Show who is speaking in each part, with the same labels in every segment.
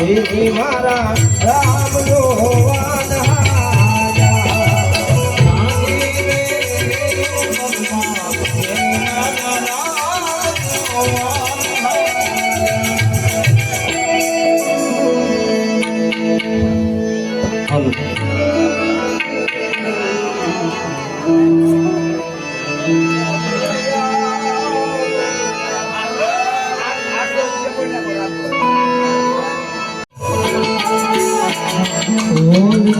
Speaker 1: श्री मारा Ram Rohan
Speaker 2: Thank you.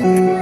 Speaker 1: Thank you.